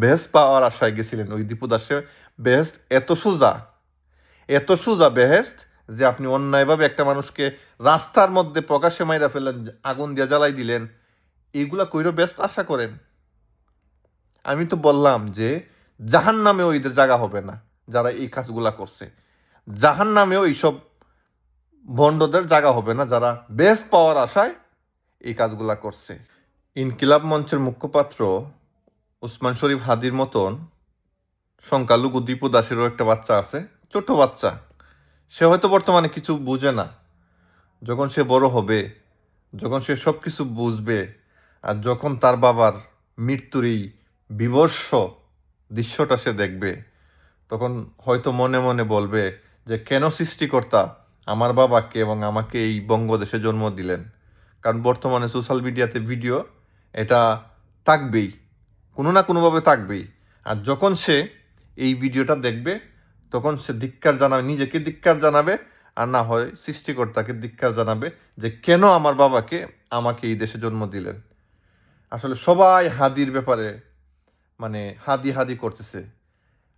বেহেস্ত পাওয়ার আশায় গেছিলেন ওই দীপু দাসে বেহেস্ত এত সোজা এত সোজা বেহেস্ট যে আপনি অন্যায়ভাবে একটা মানুষকে রাস্তার মধ্যে প্রকাশ্যে মাইরা ফেললেন, আগুন দিয়ে জ্বালাই দিলেন, এইগুলা কইরো বেস্ট আশা করেন? আমি তো বললাম যে জাহান নামেও এদের জায়গা হবে না যারা এই কাজগুলা করছে। জাহান নামেও এইসব ভণ্ডদের জায়গা হবে না যারা বেস্ট পাওয়ার আশায় এই কাজগুলা করছে। ইনকিলাব মঞ্চের মুখপাত্র উসমান শরীফ হাদির মতন সংখ্যালঘু দীপু দাসেরও একটা বাচ্চা আছে, ছোট বাচ্চা। সে হয়তো বর্তমানে কিছু বুঝে না। যখন সে বড় হবে, যখন সে সব কিছু বুঝবে, আর যখন তার বাবার মৃত্যুর এই বিবর্ষ দৃশ্যটা সে দেখবে, তখন হয়তো মনে মনে বলবে যে, কেন সৃষ্টিকর্তা আমার বাবাকে এবং আমাকে এই বঙ্গদেশে জন্ম দিলেন? কারণ বর্তমানে সোশ্যাল মিডিয়াতে ভিডিও এটা থাকবেই। কোনো না কোনোভাবে থাকবেই। আর যখন সে এই ভিডিওটা দেখবে, তখন সে ধিক্কার জানাবে, নিজেকে ধিক্কার জানাবে, আর না হয় সৃষ্টিকর্তাকে ধিক্কার জানাবে যে, কেন আমার বাবাকে আমাকে এই দেশে জন্ম দিলেন? আসলে সবাই হাদির ব্যাপারে মানে হাদি হাদি করতেছে।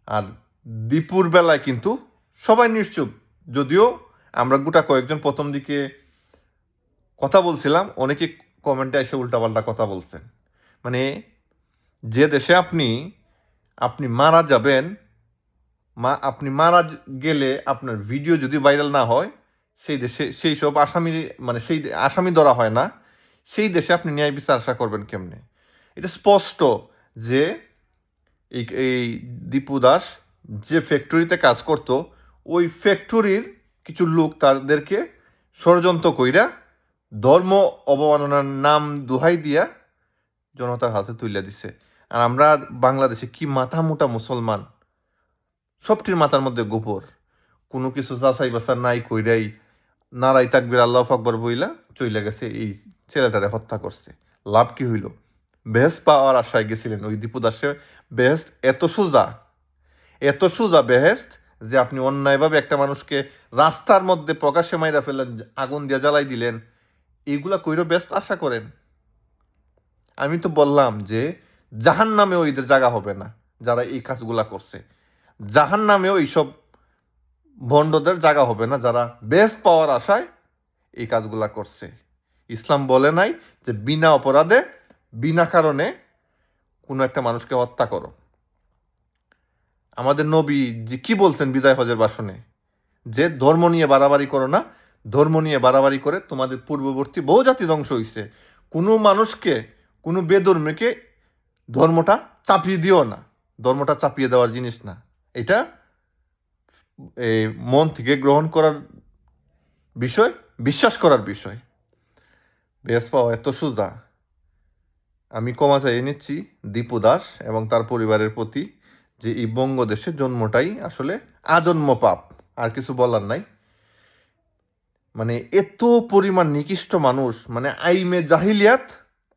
আর দীপুর বেলায় কিন্তু সবাই নিশ্চুপ। যদিও আমরা গোটা কয়েকজন প্রথম দিকে কথা বলছিলাম, অনেকে কমেন্টে এসে উল্টাপাল্টা কথা বলছেন। মানে যে দেশে আপনি আপনি মারা যাবেন, মা, আপনি মারা গেলে আপনার ভিডিও যদি ভাইরাল না হয়, সেই দেশে, সেই সব আসামি মানে সেই আসামি ধরা হয় না, সেই দেশে আপনি ন্যায় বিচার আশা করবেন কেমনে? এটা স্পষ্ট যে এই দীপু দাস যে ফ্যাক্টরিতে কাজ করত, ওই ফ্যাক্টরির কিছু লোক তাদেরকে ষড়যন্ত্র কইরা ধর্ম অবমাননার নাম দোহাই দিয়া জনতার হাতে তুলে দিছে। আর আমরা বাংলাদেশে কি মাথা মোটা মুসলমান? সবটির মাথার মধ্যে গোপর। কোনো কিছু যাচাই বাছাই নাই কইরাই নারাই তাকবির আল্লাহ আকবর বইলা চইলা গেছে, এই ছেলেটারে হত্যা করছে। লাভ কি হইল? বেহেস্ত পাওয়ার আশায় গেছিলেন ওই দীপু দাসে বেহেস্ত এত সোজা এত সোজা বেহেস্ত যে আপনি অন্যায়ভাবে একটা মানুষকে রাস্তার মধ্যে প্রকাশ্যে মাইরা ফেললেন, আগুন দিয়ে জ্বালাই দিলেন এইগুলা কইরো ব্যস্ত আশা করেন? আমি তো বললাম যে জাহান নামেও এদের জায়গা হবে না যারা এই কাজগুলা করছে। জাহান নামেও এইসব ভণ্ডদের জায়গা হবে না যারা বেস্ট পাওয়ার আশায় এই কাজগুলা করছে। ইসলাম বলে নাই যে বিনা অপরাধে, বিনা কারণে কোনো একটা মানুষকে হত্যা করো। আমাদের নবী যে কি বলছেন বিদায় হজের বাসনে যে ধর্ম নিয়ে বাড়াবাড়ি করো না, ধর্ম নিয়ে বাড়াবাড়ি করে তোমাদের পূর্ববর্তী বহু জাতি ধ্বংস হয়েছে কোনো মানুষকে, কোনো বেধর্মীকে ধর্মটা চাপিয়ে দিও না। ধর্মটা চাপিয়ে দেওয়ার জিনিস না। এটা এই মন থেকে গ্রহণ করার বিষয়, বিশ্বাস করার বিষয়। বেশ পাওয়া এত সুদা আমি ক্ষমা চাইয়ে নিচ্ছি দীপু দাস এবং তার পরিবারের প্রতি যে এই বঙ্গদেশের জন্মটাই আসলে আজন্ম পাপ, আর কিছু বলার নাই। মানে এত পরিমাণ নিকৃষ্ট মানুষ মানে আইমে জাহিলিয়াত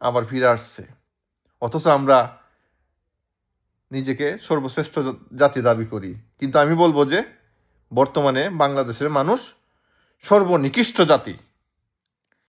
আবার ফিরে আসছে। অথচ আমরা নিজেকে সর্বশ্রেষ্ঠ জাতি দাবি করি। কিন্তু আমি বলব যে, বর্তমানে বাংলাদেশের মানুষ সর্বনিকৃষ্ট জাতি।